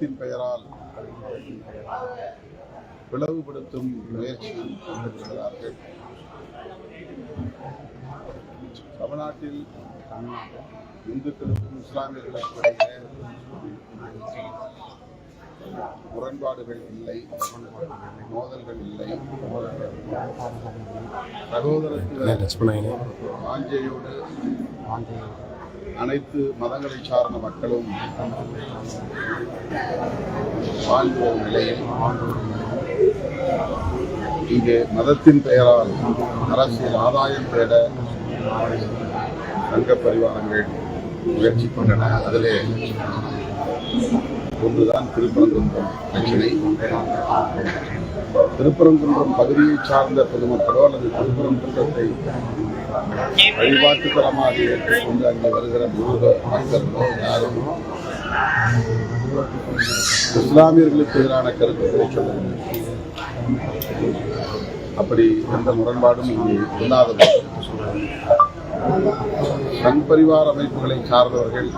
மதத்தின் பெயரால் பிளவுபடுத்தும் முயற்சியில் ஈடுபடுகிறார்கள் தமிழ்நாட்டில் இந்துக்களுக்கும் இஸ்லாமியர்களுக்கும் இடையே முரண்பாடுகள் இல்லை மோதல்கள் இல்லை. சகோதரத்துவ வாஞ்சையோடு அனைத்து மதங்களை சார்ந்த மக்களும் வாழ்ந்து வரும் நிலையில். இங்கே மதத்தின் பெயரால் அரசியல் ஆதாயம் தேட சங்க பரிவாரங்கள் முயற்சிக்கின்றன அதிலே ஒன்றுதான் திருப்பரங்குன்றம். பிரச்சனை திருப்பரங்குன்றம் பகுதியை சார்ந்த பொதுமக்களோ அல்லது திருப்பரங்குன்றத்தை வழிபாட்டு ஏற்றுக்கொண்டு அங்கே வருகிற முருக மக்களோ யாரும் இஸ்லாமியர்களுக்கு எதிரான கருத்துக்களை சொல்லவில்லை. அப்படி எந்த முரண்பாடும் இங்கே இல்லாத போது சங் பரிவார் அமைப்புகளை சார்ந்தவர்கள்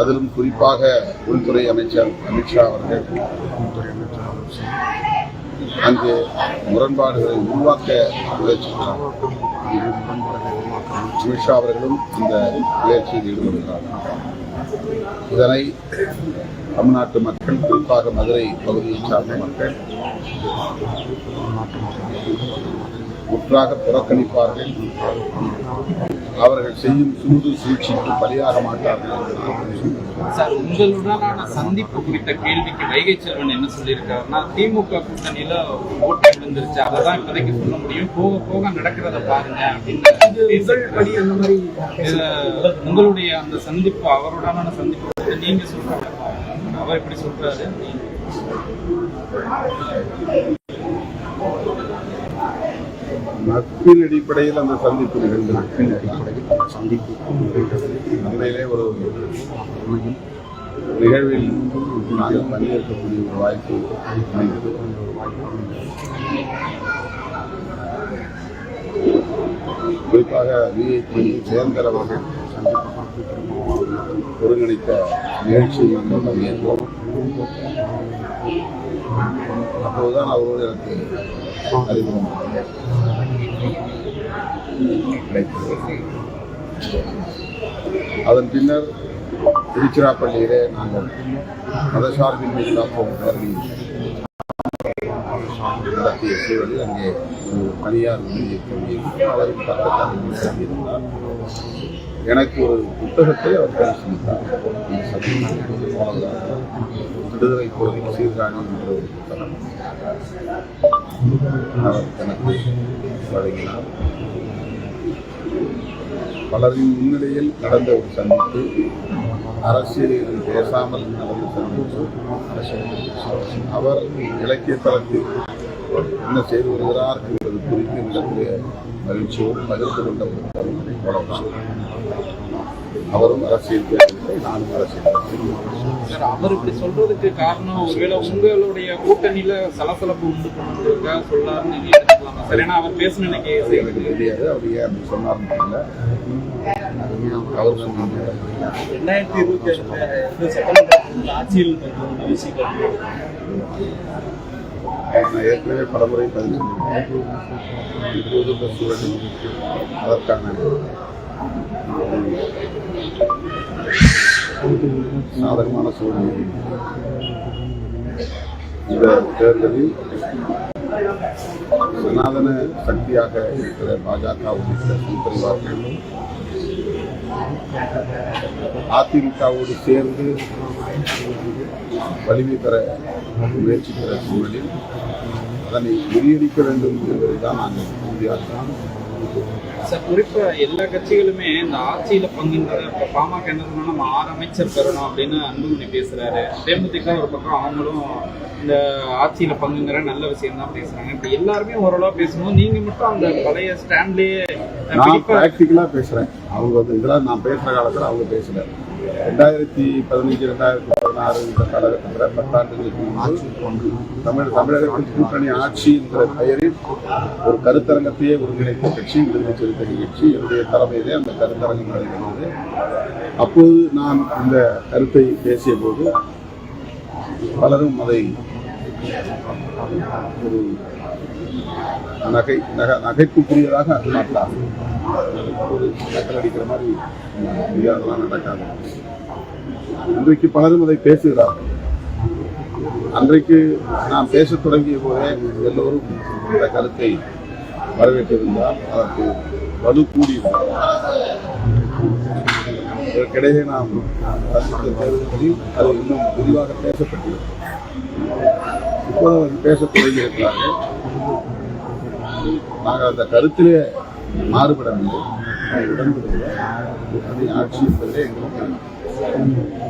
அதிலும் குறிப்பாக உள்துறை அமைச்சர் அமித்ஷா அவர்கள். அங்கு முரண்பாடுகளை உருவாக்க முயற்சிக்கிறார். அமித்ஷா அவர்களும் இந்த முயற்சியில் ஈடுபடுகிறார். இதனை தமிழ்நாட்டு மக்கள் குறிப்பாக மதுரை பகுதியை சார்ந்த மக்கள் முற்றாக புறக்கணிப்பார்கள். அவர்கள் செய்யும் சூது சூழ்ச்சிக்கு பலியாக மாட்டார்கள். சார் உங்களுடனான சந்திப்பு குறித்த கேள்விக்கு வைகை செல்வன் என்ன சொல்லியிருக்காருன்னா திமுக கூட்டணியில ஓட்டு விழுந்துருச்சு. அதை தான் இப்போதைக்கு சொல்ல முடியும். போக போக நடக்கிறத பாருங்க அப்படின்னு உங்களுடைய அந்த சந்திப்பு அவருடனான சந்திப்பு நீங்க சொல்றாங்க அவர் இப்படி சொல்றாரு. நட்பின் அடிப்படையில் அந்த சந்திப்பு நிகழ்ந்தது. நட்பின் அடிப்படையில் சந்திப்பு உண்மையிலே ஒரு நிகழ்வில் நாங்கள் பங்கேற்கக்கூடிய ஒரு வாய்ப்பு அமைந்தது. குறிப்பாக விஐபி அவர்கள் ஒருங்கிணைத்த நிகழ்ச்சியில் நாங்கள் பங்கேற்றோம். அப்போதுதான் அவரோடு எனக்கு அறிமுகம். அதன் பின்னர் திருச்சிராப்பள்ளியிலே நாங்கள் மதசார்பின்மை காப்போம் பேரணி நடத்திய சூழலில் அங்கே ஒரு தனியார் விடுதியை தங்கியிருந்தார் எனக்கு ஒரு புத்தகத்தை அவர் பரிசீலித்தார் போனதாக விடுதலை கோரி சீர்காழி என்ற ஒரு புத்தகம் அவர் தனக்கு வழங்கினார். பலரின் முன்னிலையில் நடந்த ஒரு சந்திப்பு அரசியலில் பேசாமல் நடந்த சந்திப்பு அவர் இலக்கிய தளத்தில் என்ன செய்து வருகிறார் என்பது குறித்து என்னுடைய மகிழ்ச்சியோடு பகிர்ந்து கொண்ட ஒரு தருணத்தை அவரும் அரசியல் நானும் அரசியல் அவர் இப்படி சொல்றதுக்கு காரணம் ஒருவேளை உங்களுடைய கூட்டணியில சலசலப்பு உண்டு பண்ணுறதுக்காக சொல்லாருன்னு சார் ஏன்னா அவர் பேசணும் எனக்கு தெரியாது அவர் ஏன் அப்படி சொன்னார்னு அவர் ரெண்டாயிரத்தி இருபத்தி ஏழு சட்டமன்ற ஆட்சியில் நான் ஏற்கனவே பலமுறை சொல்லியிருக்கேன் இப்போது சூழலில் அதற்கான சாதகமான சூழ்நிலை. இந்த தேர்தலில் சனாதன சக்தியாக இருக்கிற பாஜக உள்ளிட்ட பரிவார்களும் அதிமுகவோடு சேர்ந்து வலிமை பெற முயற்சிக்கிற சூழலில் அதனை முறியடிக்க வேண்டும் என்பதை தான் நாங்கள் உறுதியாக சார் குறிப்பா எல்லா கட்சிகளுமே இந்த ஆட்சியில பங்குன்ற இப்ப பாமக என்ன சொன்னா நம்ம ஆறு அமைச்சர் பெறணும் அப்படின்னு அன்புமணி பேசுறாரு. தேமுதிக ஒரு பக்கம் அவங்களும் இந்த ஆட்சியில பங்குங்கிற நல்ல விஷயம் தான் பேசுறாங்க. இப்ப எல்லாருமே ஓரளவு பேசணும். நீங்க மட்டும் அந்த பழைய ஸ்டாண்ட்லயே நான் ப்ராக்டிக்கலாக பேசுகிறேன் அவங்க இதெல்லாம் நான் பேசுகிற காலத்தில் அவங்க பேசல ரெண்டாயிரத்தி பதினஞ்சு ரெண்டாயிரத்தி பதினாறு இந்த காலகட்டத்தில் பத்தாண்டுகளுக்கு முன்பு தமிழ் தமிழகத்தின் கூட்டணி ஆட்சி என்கிற பெயரில் ஒரு கருத்தரங்கத்தையே ஒருங்கிணைத்த கட்சி விடுதலை சிறுத்தை கட்சி என்னுடைய தலைமையிலே அந்த கருத்தரங்கம் நடைபெறுகிறது அப்போது நான் இந்த கருத்தை பேசிய போது பலரும் அதை ஒரு நகை நகை நகைப்புக்குரியதாக மாற்றார் ஒரு நக்கல் அடிக்கிற மாதிரி அதெல்லாம் நடக்காது. இன்றைக்கு பலரும் அதை பேசுகிறார்கள். அன்றைக்கு நான் பேசத் தொடங்கிய போதே எல்லோரும் இந்த கருத்தை வரவேற்றிருந்தால் அதற்கு வலு கூடியிருந்தார் இதற்கிடையே நாம் சந்தித்த தேர்தல்களில் அது இன்னும் விரிவாக பேசப்பட்டது இப்போது அவர் பேசத் தொடங்கியிருக்கிறார்கள். நாங்கள் அந்த கருத்திலே மாறுபடவில்லை. ஆட்சி என்பதிலே எங்களுக்கு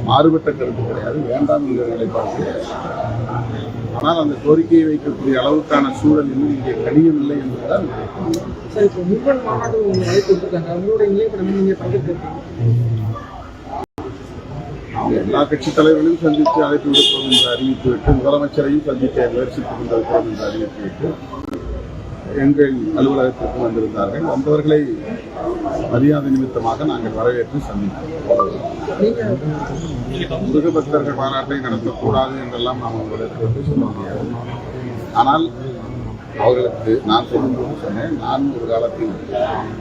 மாறுபட்ட கருத்து கிடையாது. வேண்டாம் என்கிற நிலைப்பாடு ஆனால் அந்த கோரிக்கையை வைக்கக்கூடிய அளவுக்கான சூழல் இன்னும் இங்கே நிலைப்படம் நீங்க பங்கேற்கிறீங்க அவங்க எல்லா கட்சி தலைவர்களையும் சந்தித்து அழைப்பு விடுப்போம் என்று அறிவித்து விட்டு முதலமைச்சரையும் சந்திக்க முயற்சித்துக் கொண்டிருக்கிறோம் என்று அறிவித்து விட்டு எங்கள் அலுவலகத்திற்கு வந்திருந்தார்கள். வந்தவர்களை மரியாதை நிமித்தமாக நாங்கள் வரவேற்று சந்தித்தோம். முருகபக்தர்கள் பாராட்டை நடத்தக்கூடாது என்றெல்லாம் நாம் உங்களுக்கு வந்து சொல்ல முடியாது. ஆனால் அவர்களுக்கு நான் சொல்லும்போது சொன்னேன் நான் ஒரு காலத்தில்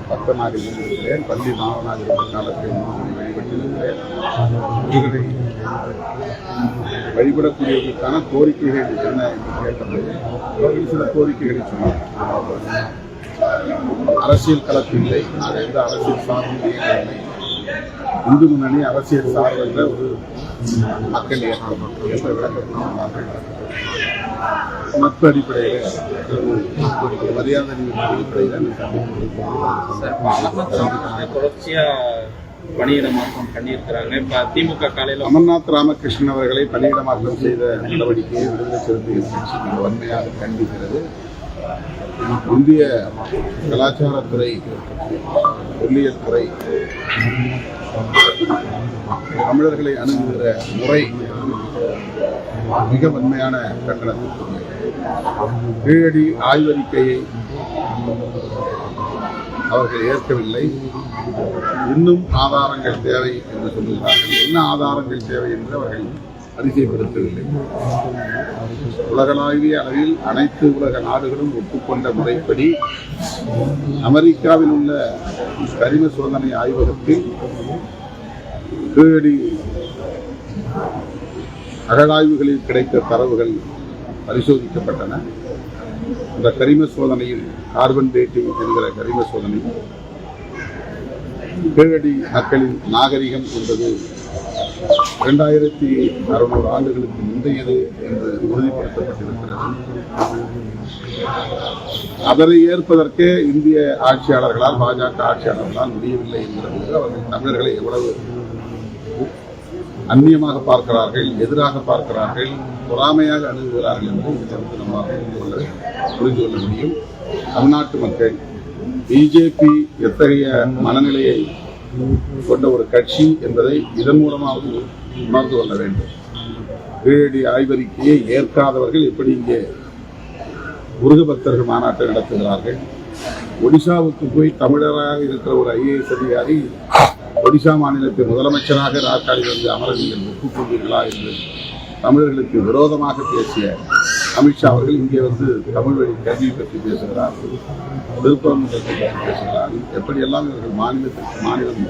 பக்தனாக இருந்திருக்கிறேன் பள்ளி மாணவனாக இருந்த காலத்தில் வழிபட்டிருக்கிறேன். முருகனை வழிபடக்கூடியவர்களுக்கான கோரிக்கைகள் என்ன என்று கேட்டபோது அவர்கள் சில கோரிக்கைகளை சொன்னார் அரசியல் களத்தில்லை நாங்கள் எந்த அரசியல் சார்பும் இல்லை. இந்து முன்னணி அரசியல் சார்பற்ற ஒரு மக்கள் இயக்கம் என்ற விளக்கத்தை மற்ற அடிப்படையில் மரியாதை அடிப்படையில் தொடர்ச்சியா பணியிட மாற்றம் பண்ணியிருக்கிறாங்க இப்ப திமுக காலையில் அமர்நாத் ராமகிருஷ்ணன் அவர்களை பணியிட மாற்றம் செய்த நடவடிக்கையை விடுதலை சிறுத்தைகள் கட்சி வன்மையாக கண்டிக்கிறது. இந்திய கலாச்சாரத்துறை தொல்லியல் துறை தமிழர்களை அணுகுகிற முறை மிக வன்மையான கண்டனத்திற்குரியது கீழடி ஆய்வறிக்கையை அவர்கள் ஏற்கவில்லை. இன்னும் ஆதாரங்கள் தேவை என்று சொல்லுகிறார்கள் என்ன ஆதாரங்கள் தேவை என்று அவர்கள் அறிக்கைப்படுத்தவில்லை உலகளாவிய அளவில் அனைத்து உலக நாடுகளும் ஒப்புக்கொண்ட முறைப்படி அமெரிக்காவில் உள்ள கரிம சோதனை ஆய்வகத்தில் கீழடி அகழாய்வுகளில் கிடைத்த தரவுகள் பரிசோதிக்கப்பட்டன. இந்த கரிம சோதனையில் கார்பன் டேட்டிங் என்கிற கரிம சோதனை. கீழடி மக்களின் நாகரிகம் என்பது இரண்டாயிரத்தி அறுநூறு ஆண்டுகளுக்கு முந்தையது என்று உறுதிப்படுத்தப்பட்டிருக்கிறது. அதனை ஏற்பதற்கே இந்திய ஆட்சியாளர்களால் பாஜக ஆட்சியாளர்களால் முடியவில்லை என்கிறது அவர்கள் தமிழர்களை எவ்வளவு அந்நியமாக பார்க்கிறார்கள் எதிராக பார்க்கிறார்கள் பொறாமையாக அணுகுகிறார்கள் என்பதை இதிலிருந்து புரிந்து கொள்ள புரிந்து கொள்ள முடியும். தமிழ்நாட்டு மக்கள் பிஜேபி எத்தகைய மனநிலையை கொண்ட ஒரு கட்சி என்பதை இதன் மூலமாவது உணர்ந்து கொள்ள வேண்டும். கீழடி ஆய்வறிக்கையை ஏற்காதவர்கள் எப்படி இங்கே முருக பக்தர்கள் மாநாட்டை நடத்துகிறார்கள்? ஒடிசாவுக்கு போய் தமிழராக இருக்கிற ஒரு ஐஏஎஸ் அதிகாரி ஒடிசா மாநிலத்தின் முதலமைச்சராக நாற்காலி வந்து அமர நீங்கள் ஒப்புக்கொண்டீர்களா என்று தமிழர்களுக்கு விரோதமாக பேசிய அமித்ஷா அவர்கள் இங்கே வந்து தமிழ் வழி கல்வி பற்றி பேசுகிறார். விழுப்புரம் பற்றி பேசுகிறார். எப்படியெல்லாம் இவர்கள் மாநிலத்திற்கு மாநிலம்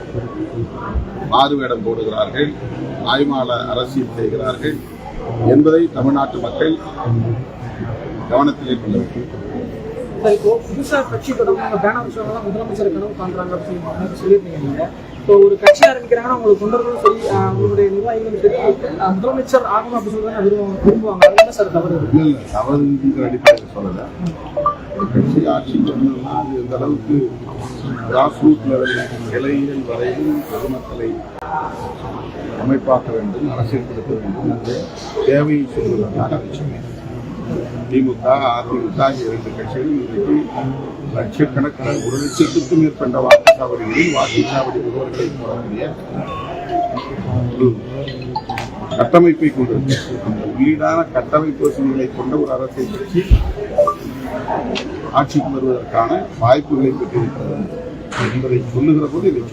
மாறுவேடம் போடுகிறார்கள் நாய்மால அரசியல் செய்கிறார்கள் என்பதை தமிழ்நாட்டு மக்கள் கவனத்திலே கொள்ள வேண்டும். சார் இப்போ புதுசா கட்சி தொடங்க பேனர் விஷயம் முதலமைச்சர் கனவு காண்றாங்க அப்படின்னு சொல்லி சொல்லியிருந்தீங்க. இப்போ ஒரு கட்சி ஆரம்பிக்கிறாங்கன்னா உங்களுக்கு தொண்டர்களும் சரி ஆஹ் உங்களுடைய நிர்வாகிகளும் சரி. முதலமைச்சர் ஆகணும் அப்படின்னு சொல்லி விரும்புவாங்க. விரும்புவாங்க. அது என்ன சார் தவறு? இல்லை இல்லை தவறுங்கிற அடிப்படையில் சொல்லலை. கட்சி ஆட்சி வந்ததுன்னா அது எந்த அளவுக்கு கிராஸ் ரூட் லெவலில் கிளைகள் வரையில் பொதுமக்களை அமைப்பாக்க வேண்டும் அரசியல்படுத்த வேண்டும் என்று தேவையை சொல்வதற்காக அதை சொன்னேன். திமுக அதிமுக ஆகிய இரண்டு கட்சிகளும் இன்றைக்கு லட்சக்கணக்கான ஒரு லட்சத்துக்கும் மேற்பட்ட வாக்குச்சாவடிகளில் வாக்குச்சாவடி முகவர்களை போடக்கூடிய ஒரு கட்டமைப்பை கொண்டிருக்கிறது அந்த உள்ளீடான கட்டமைப்பு வசதிகளை கொண்ட ஒரு அரசை கட்சி ஆட்சிக்கு வருவதற்கான வாய்ப்புகளை பெற்றிருக்கிறது என்பதை சொல்லுகிற போது இதை